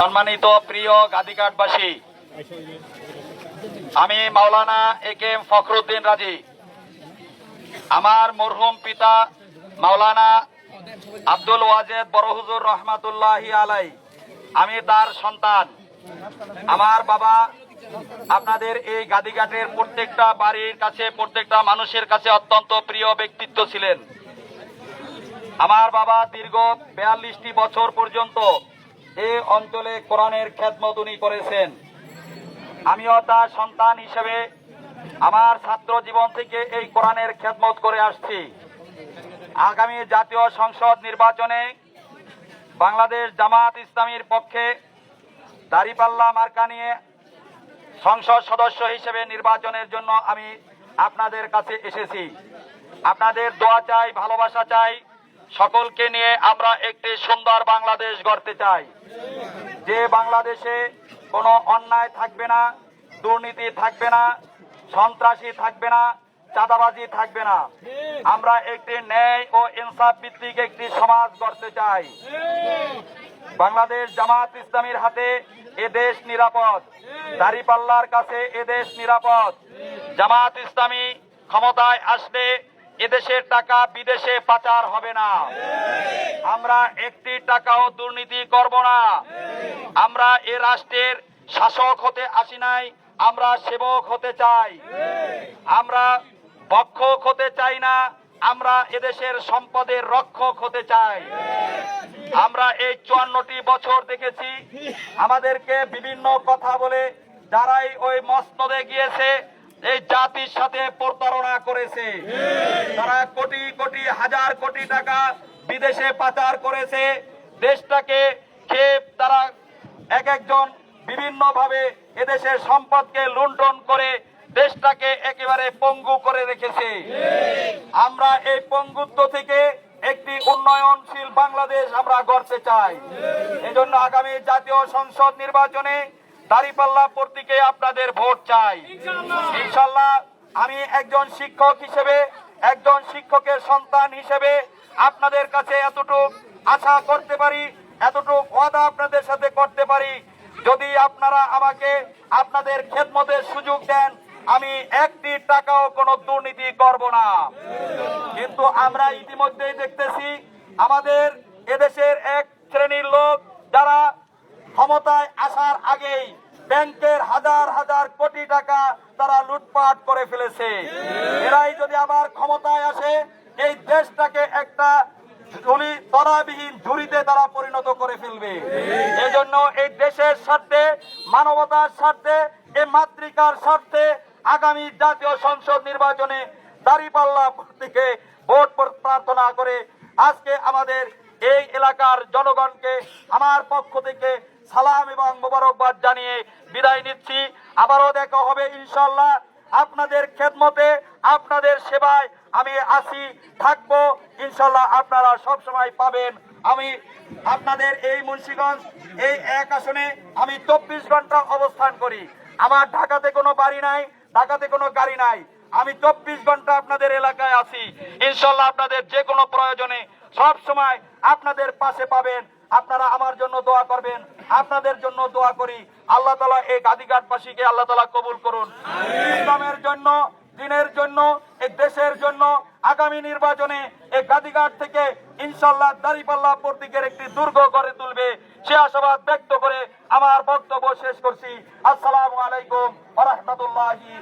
সম্মানিত প্রিয় গাদিঘাটবাসী আমি মাওলানা এ কে এম ফখরুদ্দিন রাজি। আমার মরহুম পিতা মাওলানা আব্দুল ওয়াজেদ বড়হুজুর রহমাতুল্লাহি আলাই। আমি তার সন্তান। আমার বাবা আপনাদের এই গাদিঘাটের প্রত্যেকটা বাড়ির কাছে, প্রত্যেকটা মানুষের কাছে অত্যন্ত প্রিয় ব্যক্তিত্ব ছিলেন। আমার বাবা দীর্ঘ বিয়াল্লিশটি বছর পর্যন্ত এ অঞ্চলে কোরআনের খেদমত উনি করেছেন। আমিও তার সন্তান হিসেবে আমার ছাত্র জীবন থেকে এই কোরআনের খেদমত করে আসছি। আগামী জাতীয় সংসদ নির্বাচনে বাংলাদেশ জামাত ইসলামীর পক্ষে দাড়িপাল্লা মার্কা নিয়ে সংসদ সদস্য হিসেবে নির্বাচনের জন্য আমি আপনাদের কাছে এসেছি। আপনাদের দোয়া চাই, ভালোবাসা চাই সকলকে নিয়ে আমরা একটি সুন্দর বাংলাদেশ গড়তে চাই। যে বাংলাদেশে কোনো অন্যায় থাকবে না, দুর্নীতি থাকবে না, সন্ত্রাসী থাকবে না, চাঁদাবাজি থাকবে না। আমরা একটি ন্যায় ও ইনসাফ ভিত্তিক একটি সমাজ গড়তে চাই। বাংলাদেশ জামাত ইসলামীর হাতে এ দেশ নিরাপদ। দাড়িপাল্লার কাছে এ দেশ নিরাপদ। জামাত ইসলামী ক্ষমতায় আসলে এদেশের টাকা বিদেশে পাচার হবে না। আমরা একটি টাকাও দুর্নীতি করব না। আমরা এ রাষ্ট্রের শাসক হতে আসি নাই, আমরা সেবক হতে চাই। আমরা ভক্ষক হতে চাই না, আমরা এদেশের সম্পদের রক্ষক হতে চাই। আমরা এই চুয়ান্নটি বছর দেখেছি, আমাদেরকে বিভিন্ন কথা বলে, যারাই ওই মস্তদে গিয়েছে এই জাতির সাথে প্রতারণা করেছে। তারা কোটি কোটি, হাজার কোটি টাকা বিদেশে পাচার করেছে। দেশটাকে খেয়ে তারা এক একজন বিভিন্ন ভাবে এদেশের সম্পদকে লুণ্ঠন করে দেশটাকে একেবারে পঙ্গু করে রেখেছে। আমরা এই পঙ্গুত্ব থেকে একটি উন্নয়নশীল বাংলাদেশ আমরা গড়তে চাই। এজন্য আগামী জাতীয় সংসদ নির্বাচনে দাঁড়িপাল্লা প্রতীকে আপনাদের ভোট চাই। ইনশাল্লাহ আমি একজন শিক্ষক হিসেবে একজন শিক্ষকের সন্তান হিসেবে আপনাদের কাছে এতটুকু আশা করতে পারি এতটুকু ওয়াদা আপনাদের সাথে করতে পারি। যদি আপনারা আমাকে আপনাদের খেদমতের সুযোগ দেন আমি একটি টাকাও কোনো দুর্নীতি করব না। কিন্তু আমরা ইতিমধ্যেই দেখতেছি আমাদের এদেশের এক শ্রেণির লোক যারা ক্ষমতায় আসার আগেই ব্যাংকের হাজার হাজার কোটি টাকা তারা লুটপাট করে ফেলেছে। এরাই যদি আবার ক্ষমতায় আসে, এই দেশটাকে একটা তারা পরিণত করে ফেলবে। এই দেশের স্বার্থে, মানবতার স্বার্থে, এই মাতৃকার স্বার্থে আগামী জাতীয় সংসদ নির্বাচনে দাঁড়িপাল্লা থেকে ভোট প্রার্থনা করে আজকে আমাদের এই এলাকার জনগণকে, আমার পক্ষ থেকে সালাম এবং মোবারকবাদ জানিয়ে বিদায় নিচ্ছি। আবারও দেখা হবে ইনশাল্লাহ আপনাদের খেদমতে, আপনাদের সেবায় আমি আসি থাকব। ইনশাল্লাহ আপনারা সব সময় পাবেন। আমি আপনাদের এই মুন্সিগঞ্জ, এই এক আসনে আমি চব্বিশ ঘণ্টা অবস্থান করি। আমার ঢাকাতে কোনো বাড়ি নাই, ঢাকাতে কোনো গাড়ি নাই। আমি চব্বিশ ঘণ্টা আপনাদের এলাকায় আছি। ইনশাল্লাহ আপনাদের যে কোনো প্রয়োজনে সব সময় আপনাদের পাশে পাবেন। আপনারা আমার জন্য দোয়া করবেন। আপনাদের জন্য দোয়া করি। আল্লাহ তালা এই গাদিঘাটবাসীকে আল্লাহ তালা কবুল করুন। ইসলামের জন্য দিনের জন্য এই দেশের জন্য আগামী নির্বাচনে এই গাদিঘাট থেকে ইনশাল্লাহ দাঁড়িপাল্লা প্রতীকের একটি দুর্গ গড়ে তুলবে। সে আশাবাদ ব্যক্ত করে আমার বক্তব্য শেষ করছি। আসসালামু আলাইকুম রাহমাতুল্লাহি